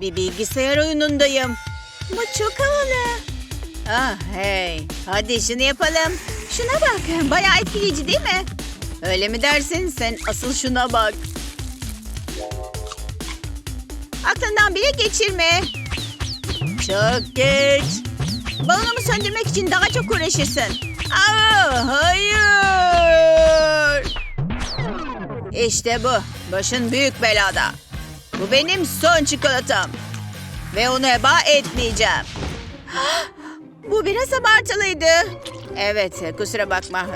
Bir bilgisayar oyunundayım. Bu çok havalı. Ah hey. Hadi şunu yapalım. Şuna bak. Bayağı etkileyici değil mi? Öyle mi dersin? Sen asıl şuna bak. Aklından bile geçirme. Çok geç. Balonumu söndürmek için daha çok uğraşırsın. Aa, hayır. İşte bu. Başın büyük belada. Bu benim son çikolatam. Ve onu heba etmeyeceğim. bu biraz abartılıydı. Evet, kusura bakma.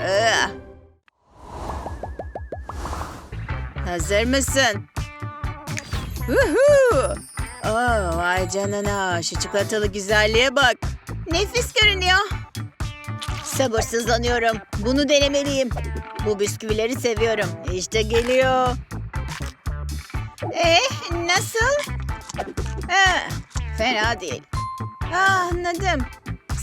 Hazır mısın? Woohoo! Oh, vay canına. Şu çikolatalı güzelliğe bak. Nefis görünüyor. Sabırsızlanıyorum. Bunu denemeliyim. Bu bisküvileri seviyorum. İşte geliyor. Eh, nasıl? Ha, fena değil. Ah, anladım.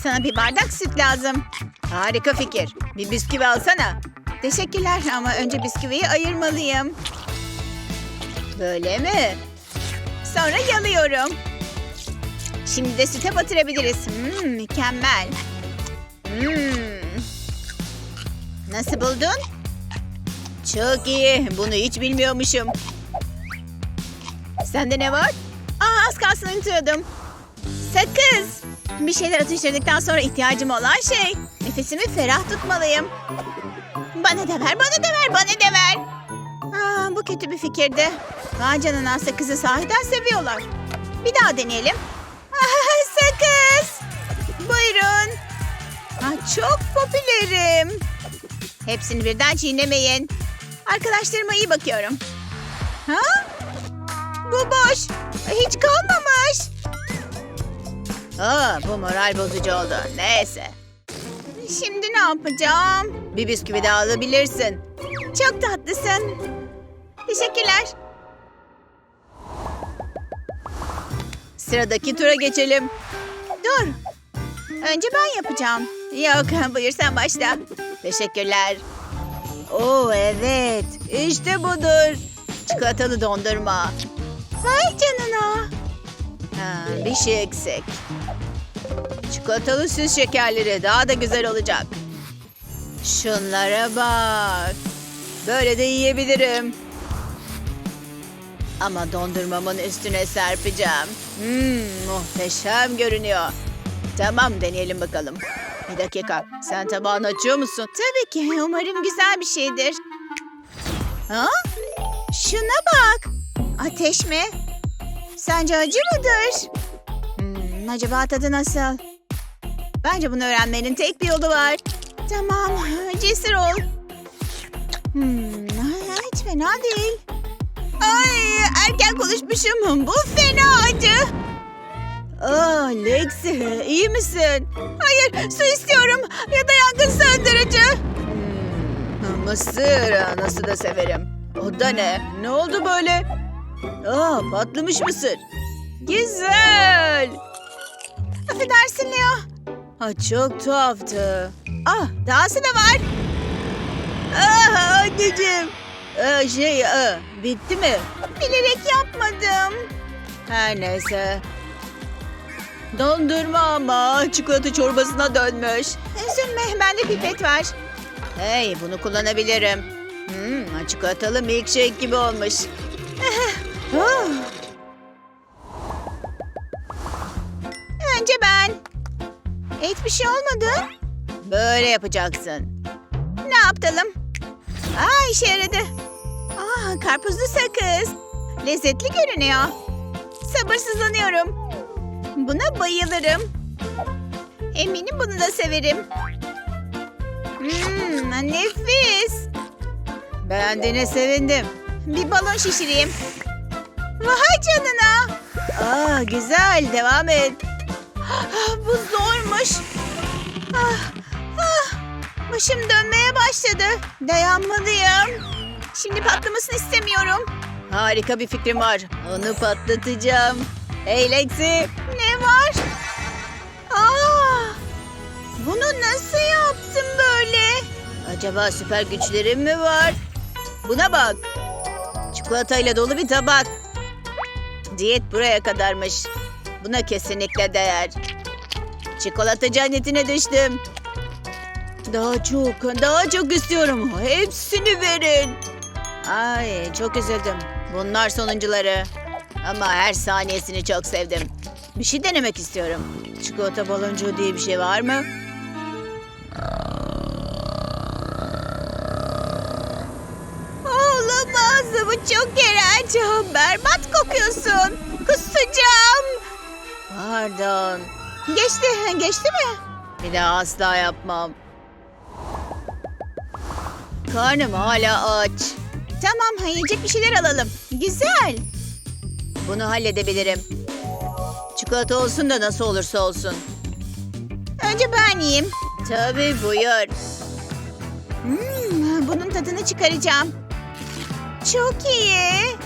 Sana bir bardak süt lazım. Harika fikir. Bir bisküvi alsana. Teşekkürler ama önce bisküviyi ayırmalıyım. Böyle mi? Sonra yalıyorum. Şimdi de süte batırabiliriz. Hmm, mükemmel. Hmm. Nasıl buldun? Çok iyi. Bunu hiç bilmiyormuşum. Sende ne var? Aa, az kalsın unutuyordum. Sakız. Bir şeyler atıştırdıktan sonra ihtiyacım olan şey. Nefesimi ferah tutmalıyım. Bana da ver, bana da ver, bana da ver. Aa, bu kötü bir fikirdi. Vay canına sakızı sahiden seviyorlar. Bir daha deneyelim. Aa, sakız. Buyurun. Aa, çok popülerim. Hepsini birden çiğnemeyin. Arkadaşlarıma iyi bakıyorum. Ha? Bu boş. Hiç kalmamış. Aa, bu moral bozucu oldu. Neyse. Şimdi ne yapacağım? Bir bisküvi daha alabilirsin. Çok tatlısın. Teşekkürler. Sıradaki tura geçelim. Dur. Önce ben yapacağım. Yok, buyur sen başla. Teşekkürler. Oo evet. İşte budur. Çikolatalı dondurma. Vay canına. Ha, bir şey eksik. Çikolatalı süs şekerleri daha da güzel olacak. Şunlara bak. Böyle de yiyebilirim. Ama dondurmamın üstüne serpeceğim. Hmm, muhteşem görünüyor. Tamam deneyelim bakalım. Bir dakika. Sen tabağını açıyor musun? Tabii ki. Umarım güzel bir şeydir. Ha? Şuna bak. Ateş mi? Sence acı mıdır? Hmm, acaba tadı nasıl? Bence bunu öğrenmenin tek bir yolu var. Tamam, cesur ol. Hmm, hiç fena değil. Ay, erken konuşmuşum. Bu fena acı. Aa, Lexi, iyi misin? Hayır, su istiyorum ya da yangın söndürücü. Hmm, mısır, nasıl da severim. O da ne? Ne oldu böyle? Aa, patlamış mısır. Güzel. Affedersin Leo. Ha, çok tuhaftı. Ah, dahası da var. Ah, anneciğim. Aa, şey, aa, bitti mi? Bilerek yapmadım. Her neyse. Dondurma ama çikolata çorbasına dönmüş. Üzülme, bende pipet var. Hey, bunu kullanabilirim. Hmm, çikolatalı milkshake gibi olmuş. Hiçbir şey olmadı. Böyle yapacaksın. Ne yapalım? Aa işe yaradı. Aa karpuzlu sakız. Lezzetli görünüyor. Sabırsızlanıyorum. Buna bayılırım. Eminim bunu da severim. Hmm, nefis. Beğendiğine sevindim. Bir balon şişireyim. Vay canına. Aa, güzel. Devam et. Ah, bu zormuş. Ah, ah. Başım dönmeye başladı. Dayanmalıyım. Şimdi patlamasını istemiyorum. Harika bir fikrim var. Onu patlatacağım. Hey Lexi. Ne var? Aa, bunu nasıl yaptım böyle? Acaba süper güçlerim mi var? Buna bak. Çikolatayla dolu bir tabak. diyet buraya kadarmış. Buna kesinlikle değer. Çikolata cennetine düştüm. Daha çok, daha çok istiyorum. Hepsini verin. Ay çok üzüldüm. Bunlar sonuncuları. Ama her saniyesini çok sevdim. Bir şey denemek istiyorum. Çikolata baloncuğu diye bir şey var mı? Olamaz. Bu çok iğrenç. Berbat kokuyorsun. Kusacağım. Pardon. Geçti. Geçti mi? Bir daha asla yapmam. Karnım hala aç. Tamam, yiyecek bir şeyler alalım. Güzel. Bunu halledebilirim. Çikolata olsun da nasıl olursa olsun. Önce ben yiyeyim. Tabii buyur. Hmm, bunun tadını çıkaracağım. Çok iyi.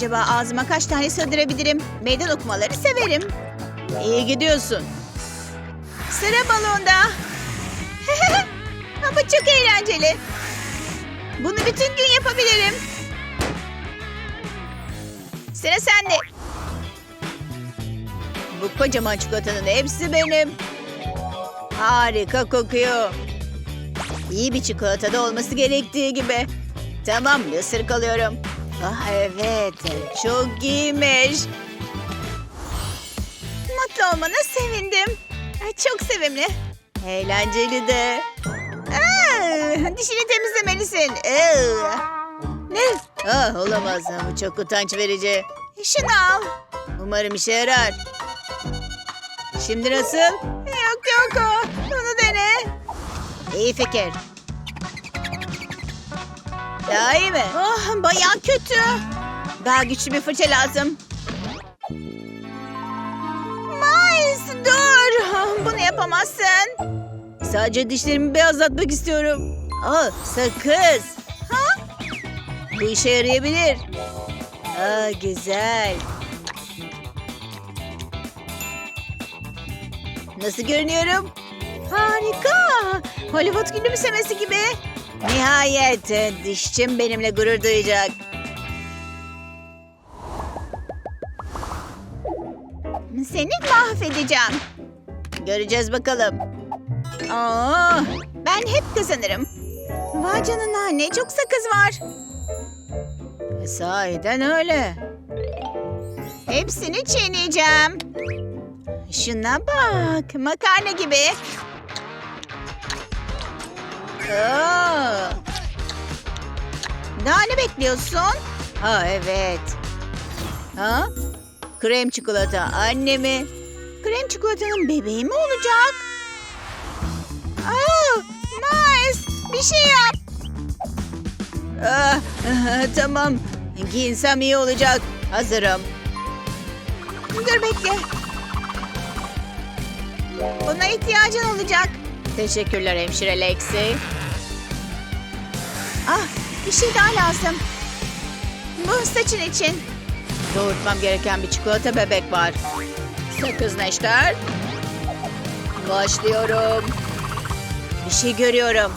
Acaba ağzıma kaç tane sığdırabilirim? Meydan okumaları severim. İyi gidiyorsun. Sıra balonda. Ama çok eğlenceli. Bunu bütün gün yapabilirim. Sıra sende. Bu kocaman çikolatanın hepsi benim. Harika kokuyor. İyi bir çikolatada olması gerektiği gibi. Tamam, ısırık alıyorum. Ah evet, çok iyiymiş. Mutlu olmana sevindim. Çok sevimli. Eğlenceli de. Aa, dişini temizlemelisin. Aa. Ne? Ah, olamaz. Bu çok utanç verici. Şunu al. Umarım işe yarar. Şimdi nasıl? Yok yok o. Bunu dene. İyi fikir. Daha iyi mi? Oh, bayağı kötü. Daha güçlü bir fırça lazım. Miles dur. Bunu yapamazsın. Sadece dişlerimi beyazlatmak istiyorum. Aa, sakız. Ha? Bu işe yarayabilir. Aa, güzel. Nasıl görünüyorum? Harika. Hollywood gülümsemesi gibi. Nihayet dişçim benimle gurur duyacak. Seni mahvedeceğim. Göreceğiz bakalım. Aa, ben hep kazanırım. Vay canına ne çok sakız var. Sahiden öyle. Hepsini çiğneyeceğim. Şuna bak. Makarna gibi. Aa. Daha ne bekliyorsun? Ha evet. Ha? Krem çikolata anne mi? Krem çikolatanın bebeği mi olacak? Aa, Miles bir şey yap. Ah, ah, tamam. Giyinsem iyi olacak. Hazırım. Dur bekle. Buna ihtiyacın olacak. Teşekkürler hemşire Lexi. Ah bir şey daha lazım. Bu saçın için. Doğurtmam gereken bir çikolata bebek var. Sakız neşter. Başlıyorum. Bir şey görüyorum.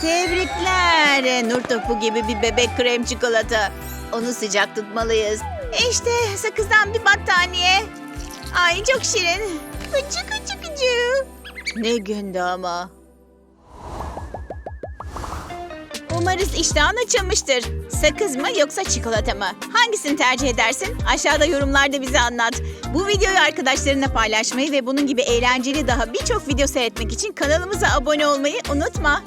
Tebrikler. Nur topu gibi bir bebek krem çikolata. Onu sıcak tutmalıyız. İşte sakızdan bir battaniye. Ay çok şirin. Kıcı kıcı kıcı. Ne gündü ama. Umarız iştahın açılmıştır. Sakız mı yoksa çikolata mı? Hangisini tercih edersin? Aşağıda yorumlarda bize anlat. Bu videoyu arkadaşlarınla paylaşmayı ve bunun gibi eğlenceli daha birçok video seyretmek için kanalımıza abone olmayı unutma.